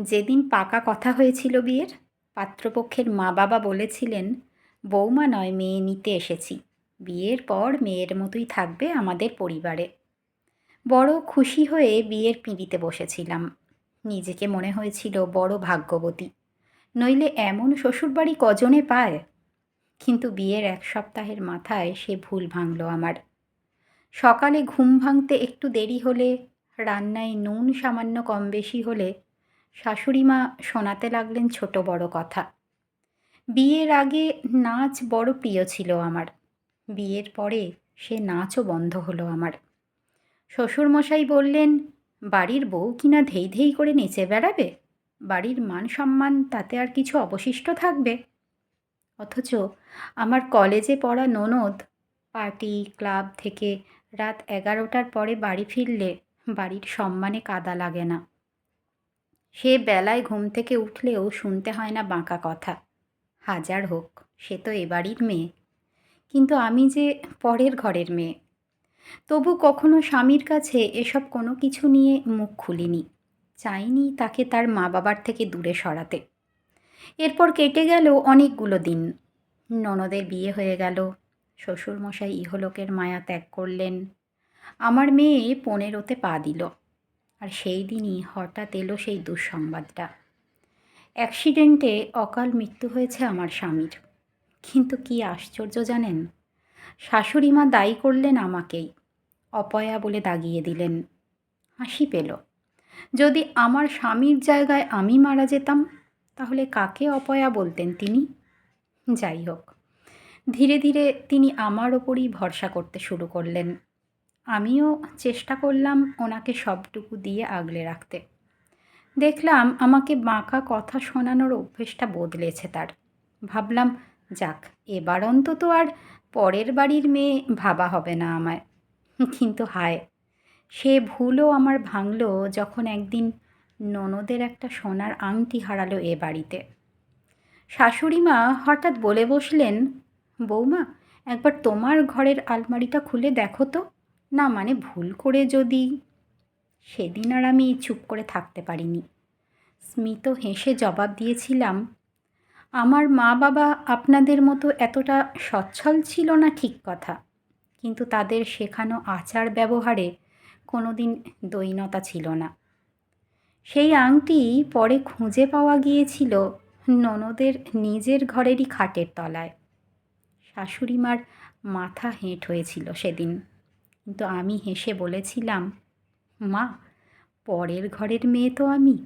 যেদিন পাকা কথা হয়েছিল বিয়ের, পাত্রপক্ষের মা বাবা বলেছিলেন, বৌমা নয়, মেয়ে নিতে এসেছি। বিয়ের পর মেয়ের মতোই থাকবে আমাদের পরিবারে। বড় খুশি হয়ে বিয়ের পিঁড়িতে বসেছিলাম। নিজেকে মনে হয়েছিল বড় ভাগ্যবতী। নইলে এমন শ্বশুরবাড়ি কজনে পায়? কিন্তু বিয়ের এক সপ্তাহের মাথায় সে ভুল ভাঙল আমার। সকালে ঘুম ভাঙতে একটু দেরি হলে, রান্নায় নুন সামান্য কম বেশি হলে শাশুড়িমা শোনাতে লাগলেন ছোট বড় কথা। বিয়ের আগে নাচ বড় প্রিয় ছিল আমার। বিয়ের পরে সে নাচও বন্ধ হলো আমার। শ্বশুরমশাই বললেন, বাড়ির বউ কিনা ধেই ধেই করে নেচে বেড়াবে? বাড়ির মান সম্মান তাতে আর কিছু অবশিষ্ট থাকবে? অথচ আমার কলেজে পড়া ননদ পার্টি ক্লাব থেকে রাত এগারোটার পরে বাড়ি ফিরলে বাড়ির সম্মানে কাদা লাগে না। সে বেলায় ঘুম থেকে উঠলেও শুনতে হয় না বাঁকা কথা। হাজার হোক, সে তো এ বাড়ির মেয়ে। কিন্তু আমি যে পরের ঘরের মেয়ে। তবু কখনো স্বামীর কাছে এসব কোনো কিছু নিয়ে মুখ খুলিনি। চাইনি তাকে তার মা বাবার থেকে দূরে সরাতে। এরপর কেটে গেল অনেকগুলো দিন। ননদের বিয়ে হয়ে গেল। শ্বশুরমশাই ইহলোকের মায়া ত্যাগ করলেন। আমার মেয়ে পনেরোতে পা দিল। আর সেই দিনই হঠাৎ এলো সেই দুঃসংবাদটা। অ্যাক্সিডেন্টে অকাল মৃত্যু হয়েছে আমার স্বামীর। কিন্তু কি আশ্চর্য জানেন? শাশুড়ি মা দায়ী করলেন আমাকেই। অপয়া বলে দাগিয়ে দিলেন। হাসি পেল। যদি আমার স্বামীর জায়গায় আমি মারা যেতাম, তাহলে কাকে অপয়া বলতেন তিনি? যাই হোক, ধীরে ধীরে তিনি আমার ওপরই ভরসা করতে শুরু করলেন। আমিও চেষ্টা করলাম ওনাকে সবটুকু দিয়ে আগলে রাখতে। দেখলাম আমাকে বাঁকা কথা শোনানোর অভ্যেসটা বদলেছে তার। ভাবলাম, যাক, এবার অন্তত আর পরের বাড়ির মেয়ে ভাবা হবে না আমায়। কিন্তু হায়, সে ভুলও আমার ভাঙলো যখন একদিন ননদের একটা সোনার আংটি হারালো এ বাড়িতে। শাশুড়ি মা হঠাৎ বলে বসলেন, বৌমা, একবার তোমার ঘরের আলমারিটা খুলে দেখো তো। না মানে ভুল করে যদি। সেদিন আর আমি চুপ করে থাকতে পারিনি। স্মিত হেসে জবাব দিয়েছিলাম, আমার মা বাবা আপনাদের মতো এতটা সচ্ছল ছিল না ঠিক কথা, কিন্তু তাদের শেখানো আচার ব্যবহারে কোনো দিন দৈনতা ছিল না। সেই আংটি পরে খুঁজে পাওয়া গিয়েছিল ননদের নিজের ঘরেরই খাটের তলায়। শাশুড়িমার মাথা হেঁট হয়েছিল সেদিন। কিন্তু আমি হেসে বলেছিলাম মা পরের ঘরের মেয়ে তো আমি।